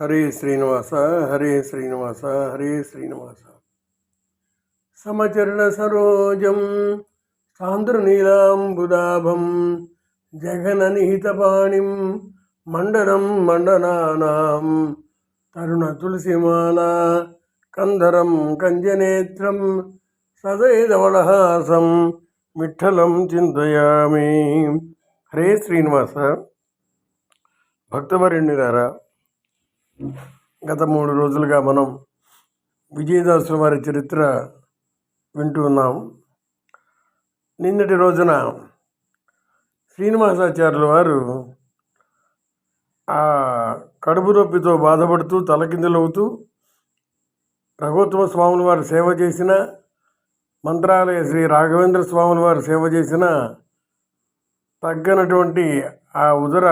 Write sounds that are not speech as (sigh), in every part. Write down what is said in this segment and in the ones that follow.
హరే శ్రీనివాస హరే శ్రీనివాస హరే శ్రీనివాస. సమచరణ సరోజం సాంద్రనీలాంబుదాభం జగన నిహితపాణిం మండనం మండనానాం తరుణ తులసిమాల కందరం కంజనేత్రం సదైదవళహాసం మిఠలం చింతయామి. హరే శ్రీనివాస. భక్తవరణ్యులారా గత మూడు రోజులుగా మనం విజయదాసుల వారి చరిత్ర వింటూ ఉన్నాం. నిన్నటి రోజున శ్రీనివాసాచార్యుల వారు ఆ కడుపు నొప్పితో బాధపడుతూ తలకిందులవుతూ రఘోత్తమ స్వాముల వారు సేవ చేసిన మంత్రాలయ శ్రీ రాఘవేంద్ర స్వాముల వారు సేవ చేసిన తగ్గనటువంటి ఆ ఉదర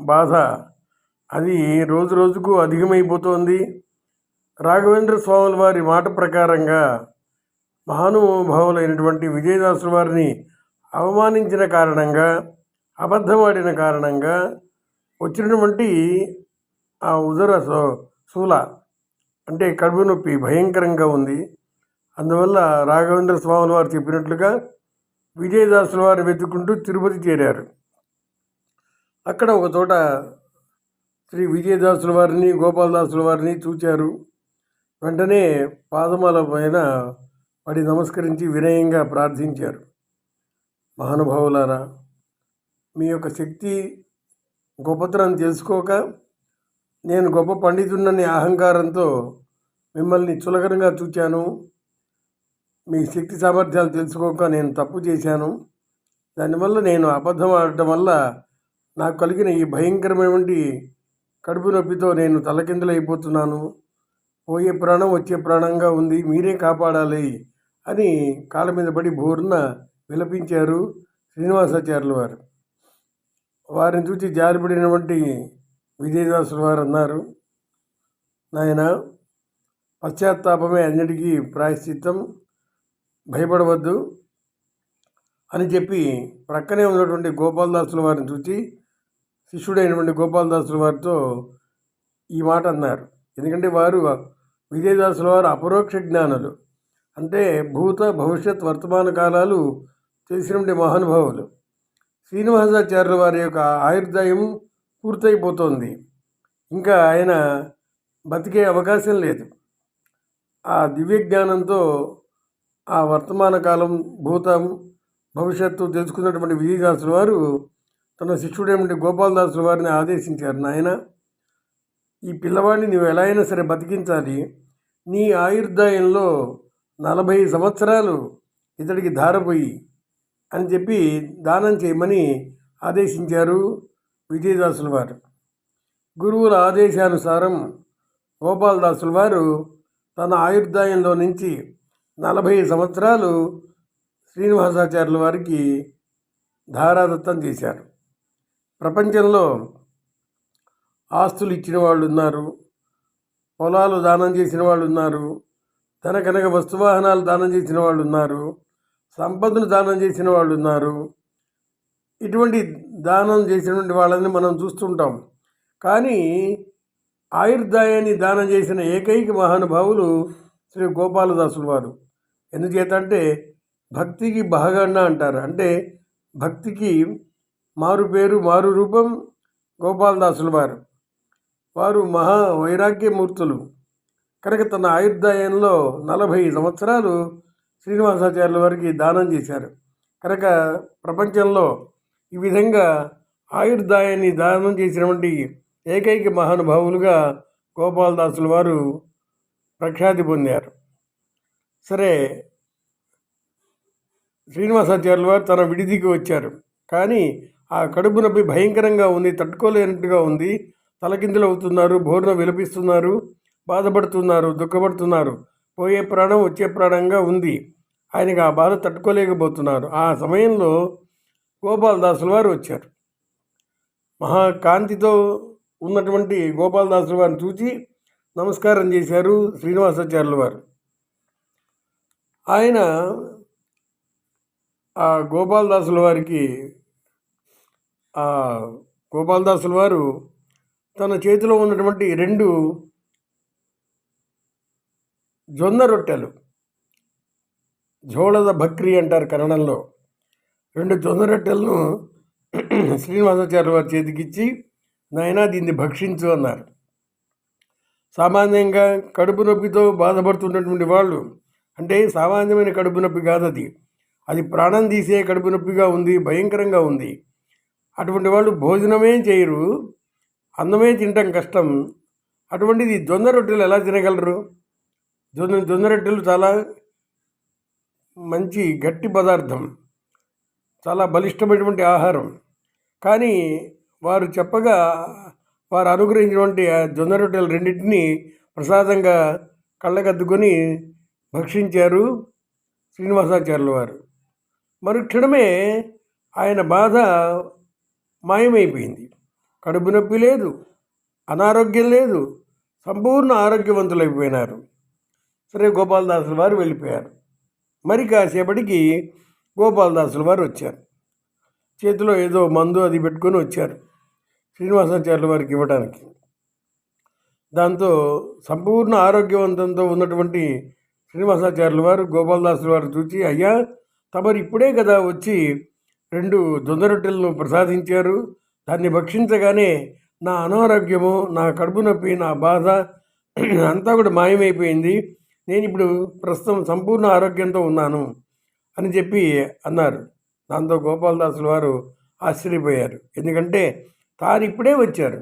బాధ అది రోజు రోజుకు అధికమైపోతోంది. రాఘవేంద్ర స్వాముల వారి మాట ప్రకారంగా మహానుభావులైనటువంటి విజయదాసు వారిని అవమానించిన కారణంగా అబద్ధమాడిన కారణంగా వచ్చినటువంటి ఆ ఉదర శూల అంటే కడుపు నొప్పి భయంకరంగా ఉంది. అందువల్ల రాఘవేంద్ర స్వాముల వారు చెప్పినట్లుగా విజయదాసుల వారు వెతుక్కుంటూ తిరుపతి చేరారు. అక్కడ ఒక చోట శ్రీ విజయదాసుల వారిని గోపాలదాసుల వారిని చూచారు. వెంటనే పాదమాల పైన పడి నమస్కరించి వినయంగా ప్రార్థించారు. మహానుభావులారా మీ యొక్క శక్తి గొప్పతనం తెలుసుకోక నేను గొప్ప పండితున్నని అహంకారంతో మిమ్మల్ని చులకనగా చూచాను. మీ శక్తి సామర్థ్యాలు తెలుసుకోక నేను తప్పు చేశాను. దానివల్ల నేను అబద్ధం ఆడటం వల్ల నాకు కలిగిన ఈ భయంకరమైనటువంటి కడుపు నొప్పితో నేను తలకిందులైపోతున్నాను. పోయే ప్రాణం వచ్చే ప్రాణంగా ఉంది మీరే కాపాడాలి అని కాళ్ళ మీద పడి బోరున విలపించారు శ్రీనివాసాచార్యుల వారు. వారిని చూసి జారిపడినటువంటి విజయదాసులు వారు అన్నారు నాయన పశ్చాత్తాపమే అన్నిటికీ ప్రాయశ్చిత్తం భయపడవద్దు అని చెప్పి ప్రక్కనే ఉన్నటువంటి గోపాలదాసుల వారిని చూసి శిష్యుడైనటువంటి గోపాలదాసుల వారితో ఈ మాట అన్నారు. ఎందుకంటే వారు విజయదాసుల వారు అపరోక్ష జ్ఞానులు. అంటే భూత భవిష్యత్ వర్తమాన కాలాలు తెలిసినటువంటి మహానుభావులు. శ్రీనివాసాచార్యుల వారి యొక్క ఆయుర్దాయం పూర్తయిపోతోంది. ఇంకా ఆయన బతికే అవకాశం లేదు. ఆ దివ్య జ్ఞానంతో ఆ వర్తమాన కాలం భూతం భవిష్యత్తు తెలుసుకున్నటువంటి విజయదాసుల వారు తన శిష్యుడేమిటి గోపాలదాసు వారిని ఆదేశించారు నాయన. ఈ పిల్లవాడిని నువ్వు ఎలా అయినా సరే బతికించాలి. నీ ఆయుర్దాయంలో నలభై సంవత్సరాలు ఇతడికి ధారపోయి అని చెప్పి దానం చేయమని ఆదేశించారు విజయదాసుల వారు. గురువుల ఆదేశానుసారం గోపాలదాసుల వారు తన ఆయుర్దాయంలో నుంచి నలభై సంవత్సరాలు శ్రీనివాసాచార్యుల వారికి ధారాదత్తం చేశారు. ప్రపంచంలో ఆస్తులు ఇచ్చిన వాళ్ళు ఉన్నారు పొలాలు దానం చేసిన వాళ్ళు ఉన్నారు ధన కనక వస్తువాహనాలు దానం చేసిన వాళ్ళు ఉన్నారు సంపదను దానం చేసిన వాళ్ళు ఉన్నారు. ఇటువంటి దానం చేసినటువంటి వాళ్ళని మనం చూస్తుంటాం కానీ ఆయుర్దాయాన్ని దానం చేసిన ఏకైక మహానుభావులు శ్రీ గోపాలదాసులు వారు. ఎందుచేత అంటే భక్తికి బహగండ అంటారు. అంటే భక్తికి మారు పేరు మారు రూపం గోపాలదాసులు వారు. వారు మహా వైరాగ్యమూర్తులు. కనుక తన ఆయుర్దాయంలో నలభై సంవత్సరాలు శ్రీనివాసాచార్యుల వారికి దానం చేశారు. కనుక ప్రపంచంలో ఈ విధంగా ఆయుర్దాయాన్ని దానం చేసినటువంటి ఏకైక మహానుభావులుగా గోపాలదాసుల వారు ప్రఖ్యాతి పొందారు. సరే శ్రీనివాసాచార్యుల వారు తన విడిదికి వచ్చారు. కానీ ఆ కడుపు నొప్పి భయంకరంగా ఉంది తట్టుకోలేనట్టుగా ఉంది. తలకిందులు అవుతున్నారు బోర్న విలపిస్తున్నారు బాధపడుతున్నారు దుఃఖపడుతున్నారు. పోయే ప్రాణం వచ్చే ప్రాణంగా ఉంది. ఆయనకు ఆ బాధ తట్టుకోలేకపోతున్నారు. ఆ సమయంలో గోపాలదాసుల వారు వచ్చారు. మహాకాంతితో ఉన్నటువంటి గోపాలదాసుల వారిని చూసి నమస్కారం చేశారు శ్రీనివాసాచార్యుల వారు. ఆయన ఆ గోపాలదాసుల వారికి ఆ గోపాలదాసుల వారు తన చేతిలో ఉన్నటువంటి రెండు జొన్న రొట్టెలు జోళద భక్రి అంటారు కన్నడంలో. రెండు జొన్న రొట్టెలను (clears throat) శ్రీనివాసాచార్య వారి చేతికిచ్చి నాయనా దీన్ని భక్షించు అన్నారు. సామాన్యంగా కడుపు నొప్పితో బాధపడుతున్నటువంటి వాళ్ళు అంటే సామాన్యమైన కడుపు నొప్పి కాదు అది అది ప్రాణం తీసే కడుపు నొప్పిగా ఉంది భయంకరంగా ఉంది. అటువంటి వాళ్ళు భోజనమే చేయరు అన్నమే తినటం కష్టం. అటువంటిది జొన్న రొట్టెలు ఎలా తినగలరు? జొన్న జొన్న రొట్టెలు చాలా మంచి గట్టి పదార్థం చాలా బలిష్టమైనటువంటి ఆహారం. కానీ వారు చెప్పగా వారు అనుగ్రహించినటువంటి ఆ జొన్న రొట్టెలు రెండింటినీ ప్రసాదంగా కళ్ళకద్దుకొని భక్షించారు శ్రీనివాసాచార్యుల వారు. మరుక్షణమే ఆయన బాధ మాయమైపోయింది. కడుపు నొప్పి లేదు అనారోగ్యం లేదు సంపూర్ణ ఆరోగ్యవంతులైపోయినారు. సరే గోపాలదాసుల వారు వెళ్ళిపోయారు. మరి కాసేపటికి గోపాలదాసుల వారు వచ్చారు. చేతిలో ఏదో మందు అది పెట్టుకొని వచ్చారు శ్రీనివాసాచార్యుల వారికి ఇవ్వడానికి దాంతో సంపూర్ణ ఆరోగ్యవంతంతో ఉన్నటువంటి శ్రీనివాసాచార్యుల వారు గోపాలదాసుల వారు చూసి అయ్యా తమరు ఇప్పుడే కదా వచ్చి రెండు దొందరొట్టెలను ప్రసాదించారు. దాన్ని భక్షించగానే నా అనారోగ్యము నా కడుపు నొప్పి నా బాధ (clears throat) అంతా కూడా మాయమైపోయింది. నేను ఇప్పుడు ప్రస్తుతం సంపూర్ణ ఆరోగ్యంతో ఉన్నాను అని చెప్పి అన్నారు. దాంతో గోపాలదాసుల వారు ఆశ్చర్యపోయారు. ఎందుకంటే తాను ఇప్పుడే వచ్చారు.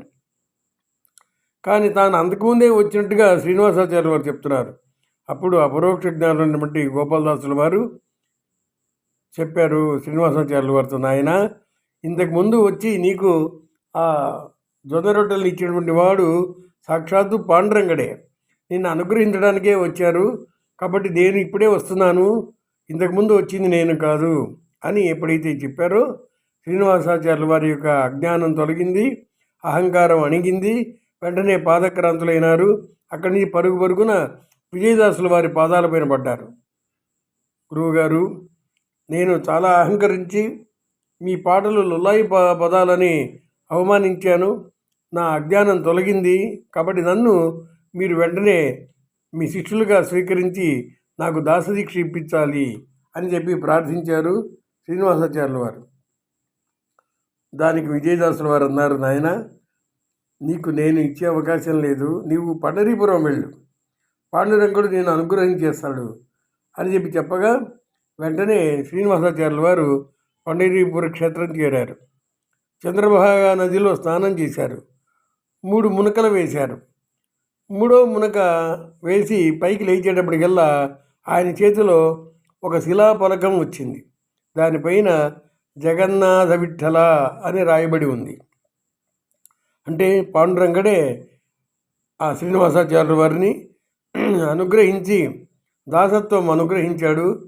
కానీ తాను అంతకుముందే వచ్చినట్టుగా శ్రీనివాసాచార్య వారు చెప్తున్నారు. అప్పుడు అపరోక్ష జ్ఞానం బట్టి గోపాలదాసుల వారు చెప్పారు శ్రీనివాసాచార్యులు వారితో నాయన ఇంతకుముందు వచ్చి నీకు ఆ జొన్న రొట్టెలు ఇచ్చినటువంటి వాడు సాక్షాత్తు పాండురంగడే. నిన్ను అనుగ్రహించడానికే వచ్చారు. కాబట్టి నేను ఇప్పుడే వస్తున్నాను. ఇంతకుముందు వచ్చింది నేను కాదు అని ఎప్పుడైతే చెప్పారో శ్రీనివాసాచార్యుల వారి యొక్క అజ్ఞానం తొలగింది. అహంకారం అణిగింది. వెంటనే పాదక్రాంతులైనారు. అక్కడి నుంచి పరుగు పరుగున విజయదాసుల వారి పాదాలపైన పడ్డారు. గురువుగారు నేను చాలా అహంకరించి మీ పాటలు లుల్లాయి ప పదాలని అవమానించాను. నా అజ్ఞానం తొలగింది. కాబట్టి నన్ను మీరు వెంటనే మీ శిష్యులుగా స్వీకరించి నాకు దాసదీక్ష ఇప్పించాలి అని చెప్పి ప్రార్థించారు శ్రీనివాసాచార్యుల వారు. దానికి విజయదాసుల వారు అన్నారు నాయన నీకు నేను ఇచ్చే అవకాశం లేదు. నీవు పండరీపురం వెళ్ళు. పాండురంగుడు నేను అనుగ్రహం చేస్తాడు అని చెప్పి చెప్పగా వెంటనే శ్రీనివాసాచార్యుల వారు పండరీపుర క్షేత్రం చేరారు. చంద్రభాగా నదిలో స్నానం చేశారు. మూడు మునకలు వేశారు. మూడో మునక వేసి పైకి లేచేటప్పటికల్లా ఆయన చేతిలో ఒక శిలాఫలకం వచ్చింది. దానిపైన జగన్నాథ విఠల అని రాయబడి ఉంది. అంటే పాండురంగడే ఆ శ్రీనివాసాచార్యుల వారిని అనుగ్రహించి దాసత్వం అనుగ్రహించాడు.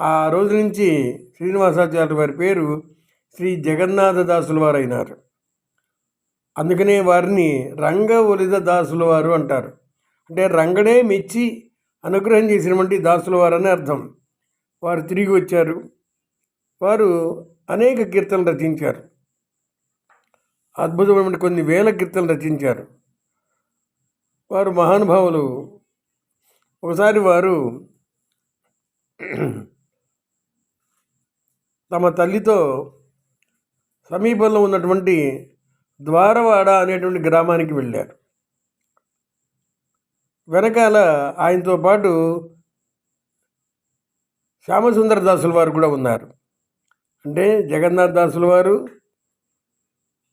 ఆ రోజు నుంచి శ్రీనివాసాచార్య వారి పేరు శ్రీ జగన్నాథదాసుల వారు అయినారు అందుకనే వారిని రంగ ఒలిద దాసుల వారు అంటారు. అంటే రంగడే మెచ్చి అనుగ్రహం చేసినటువంటి దాసుల వారు అని అర్థం. వారు తిరిగి వచ్చారు. వారు అనేక కీర్తనలు రచించారు. అద్భుతమైన కొన్ని వేల కీర్తనలు రచించారు. వారు మహానుభావులు. ఒకసారి వారు తమ తల్లితో సమీపంలో ఉన్నటువంటి ద్వారవాడ అనేటువంటి గ్రామానికి వెళ్ళారు. వెనకాల ఆయనతో పాటు శ్యామసుందర దాసుల వారు కూడా ఉన్నారు. అంటే జగన్నాథ్ దాసుల వారు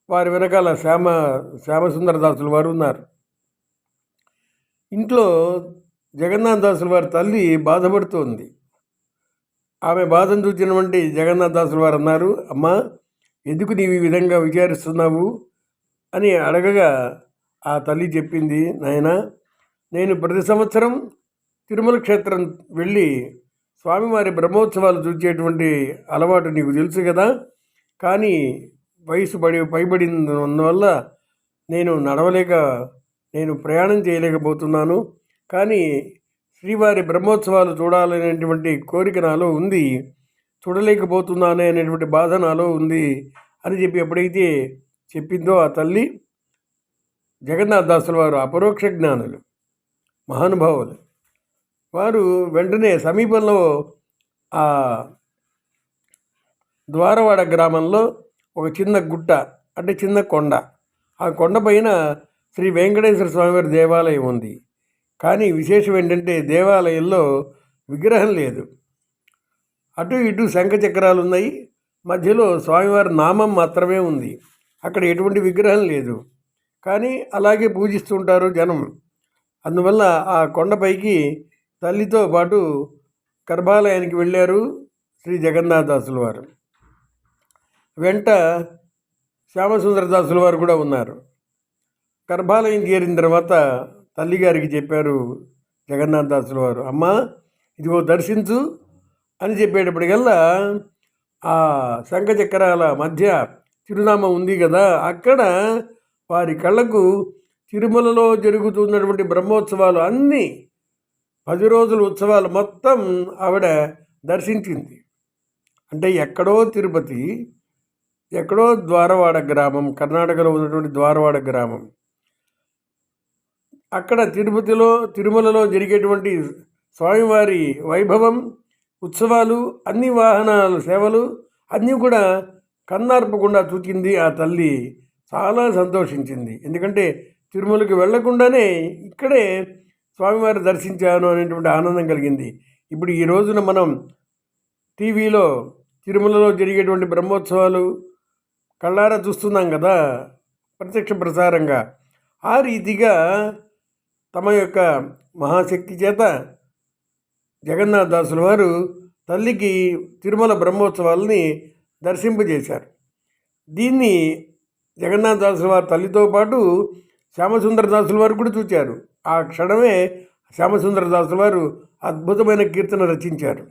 వారి వెనకాల శ్యామ శ్యామసుందర దాసుల వారు ఉన్నారు. ఇంట్లో జగన్నాథ్ దాసుల వారి తల్లి బాధపడుతోంది. ఆమె బాధను చూసినటువంటి జగన్నాథ్ దాసులు వారు అన్నారు అమ్మా ఎందుకు నీవు ఈ విధంగా విచారిస్తున్నావు? అని అడగగా ఆ తల్లి చెప్పింది నాయన నేను ప్రతి సంవత్సరం తిరుమల క్షేత్రం వెళ్ళి స్వామివారి బ్రహ్మోత్సవాలు చూసేటువంటి అలవాటు నీకు తెలుసు కదా. కానీ వయసు పడి పైబడినందువల్ల నేను నడవలేక నేను ప్రయాణం చేయలేకపోతున్నాను. కానీ శ్రీవారి బ్రహ్మోత్సవాలు చూడాలనేటువంటి కోరిక నాలో ఉంది. చూడలేకపోతున్నానే అనేటువంటి బాధ నాలో ఉంది అని చెప్పి ఎప్పుడైతే చెప్పిందో ఆ తల్లి జగన్నాథదాసుల వారు అపరోక్ష జ్ఞానులు మహానుభావులు. వారు వెంటనే సమీపంలో ఆ ద్వారవాడ గ్రామంలో ఒక చిన్న గుట్ట అంటే చిన్న కొండ. ఆ కొండ పైన శ్రీ వెంకటేశ్వర స్వామివారి దేవాలయం ఉంది. కానీ విశేషం ఏంటంటే దేవాలయంలో విగ్రహం లేదు. అటు ఇటు శంఖ చక్రాలు ఉన్నాయి మధ్యలో స్వామివారి నామం మాత్రమే ఉంది. అక్కడ ఎటువంటి విగ్రహం లేదు. కానీ అలాగే పూజిస్తుంటారు జనం. అందువల్ల ఆ కొండపైకి తల్లితో పాటు గర్భాలయానికి వెళ్ళారు శ్రీ జగన్నాథదాసుల వారు. వెంట శ్యామసుందరదాసుల వారు కూడా ఉన్నారు. గర్భాలయం చేరిన తర్వాత తల్లిగారికి చెప్పారు జగన్నాథదాసుల వారు. అమ్మ ఇదిగో దర్శించు అని చెప్పేటప్పటికల్లా ఆ శంఖచక్రాల మధ్య చిరునామా ఉంది కదా అక్కడ వారి కళ్ళకు తిరుమలలో జరుగుతున్నటువంటి బ్రహ్మోత్సవాలు అన్నీ పది రోజుల ఉత్సవాలు మొత్తం ఆవిడ దర్శించింది. అంటే ఎక్కడో తిరుపతి ఎక్కడో ద్వారవాడ గ్రామం కర్ణాటకలో ఉన్నటువంటి ద్వారవాడ గ్రామం. అక్కడ తిరుపతిలో తిరుమలలో జరిగేటువంటి స్వామివారి వైభవం ఉత్సవాలు అన్ని వాహనాల సేవలు అన్నీ కూడా కన్నార్పకుండా చూచింది ఆ తల్లి. చాలా సంతోషించింది. ఎందుకంటే తిరుమలకి వెళ్ళకుండానే ఇక్కడే స్వామివారి దర్శించాను అనేటువంటి ఆనందం కలిగింది. ఇప్పుడు ఈ రోజున మనం టీవీలో తిరుమలలో జరిగేటువంటి బ్రహ్మోత్సవాలు కళ్ళారా చూస్తున్నాం కదా ప్రత్యక్ష ప్రసారంగా. ఆ రీతిగా తమ యొక్క మహాశక్తి చేత జగన్నాథదాసుల వారు తల్లికి తిరుమల బ్రహ్మోత్సవాలని దర్శింపజేశారు. దీన్ని జగన్నాథ దాసుల వారి తల్లితో పాటు శ్యామసుందరదాసుల వారు కూడా చూచారు. ఆ క్షణమే శ్యామసుందరదాసుల వారు అద్భుతమైన కీర్తన రచించారు.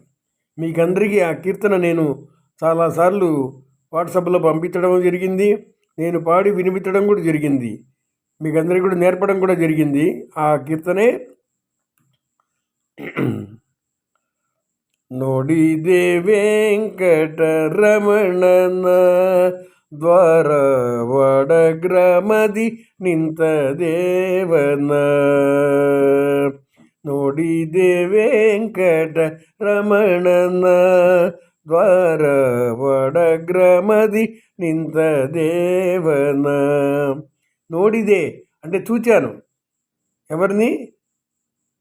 మీకందరికీ ఆ కీర్తన నేను చాలాసార్లు వాట్సాప్లో పంపించడం జరిగింది. నేను పాడి వినిపించడం కూడా జరిగింది. మీకు అందరికీ కూడా నేర్పడం కూడా జరిగింది ఆ కీర్తనే ನೋಡಿದೆ ವೆಂಕಟರಮಣನ ದ್ವಾರವಾಡ ಗ್ರಾಮದಿ ನಿಂತ ದೇವನ ನೋಡಿದೆ ವೆಂಕಟ ರಮಣನ ದ್ವಾರವಾಡ గ్రామది నింత దేవన నోడిదే అంటే చూచాను. ఎవరిని?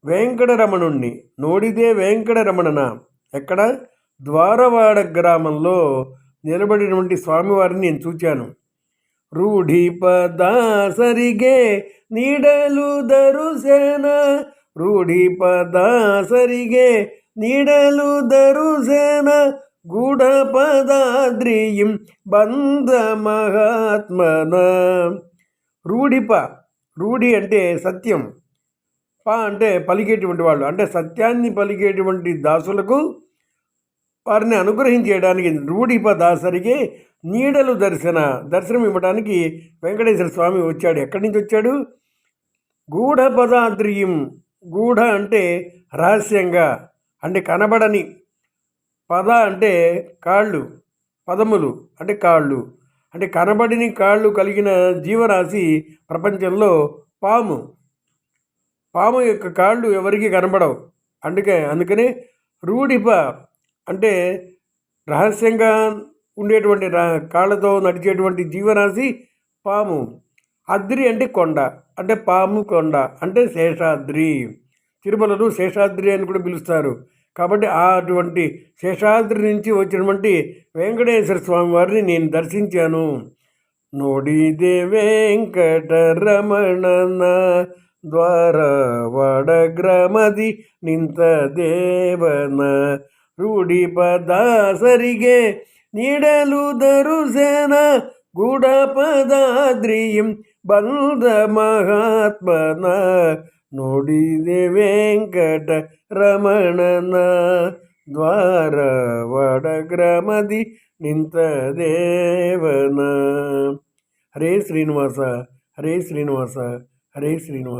వెంకటరమణుణ్ణి. నోడిదే వెంకటరమణన? ఎక్కడ? ద్వారవాడ గ్రామంలో నిలబడినటువంటి స్వామివారిని నేను చూచాను. రూఢి పదాసరిగే నీడలు దరుసేన. రూఢి పదాసరిగే నీడలు దరుసేన. గూఢ పదాద్రియం బంధ మహాత్మన. రూఢిప రూఢి అంటే సత్యం. ప అంటే పలికేటువంటి వాళ్ళు. అంటే సత్యాన్ని పలికేటువంటి దాసులకు వారిని అనుగ్రహించేయడానికి రూఢిప దాసరికి నీడలు దర్శన దర్శనం ఇవ్వడానికి వెంకటేశ్వర స్వామి వచ్చాడు. ఎక్కడి నుంచి వచ్చాడు? గూఢ పదాద్రియం. గూఢ అంటే రహస్యంగా. అంటే కనబడని. పద అంటే కాళ్ళు. పదములు అంటే కాళ్ళు. అంటే కనబడిని కాళ్ళు కలిగిన జీవరాశి ప్రపంచంలో పాము. పాము యొక్క కాళ్ళు ఎవరికి కనబడవు. అందుకే అందుకనే రూఢిప అంటే రహస్యంగా ఉండేటువంటి కాళ్ళతో నడిచేటువంటి జీవరాశి పాము. అద్రి అంటే కొండ అంటే పాము కొండ అంటే శేషాద్రి. తిరుమలను శేషాద్రి అని కూడా పిలుస్తారు. కాబట్టి ఆ అటువంటి శేషాద్రి నుంచి వచ్చినటువంటి వెంకటేశ్వర స్వామి వారిని నేను దర్శించాను నోడిదే వెంకటరమణ ದ್ವಾರವಡಗ್ರಮದಿ ನಿಂತ ದೇವನ ರೂಢಿ ಪದಾಸರಿಗೆ ನೀಡಲು ದರುಸೇನ ಗೂಢ ಪದಾದ್ರಿಯಂ ಬಂದ ಮಹಾತ್ಮನ ನೋಡಿದೆ ವೆಂಕಟ ರಮಣನ ದ್ವಾರ ದ್ವಾರವಡಗ್ರಮದಿ ನಿಂತ ದೇವನ. ಹರೇ ಶ್ರೀನಿವಾಸ ಹರೇ ಶ್ರೀನಿವಾಸ ಹರೇ ಶ್ರೀನಿವಾಸ.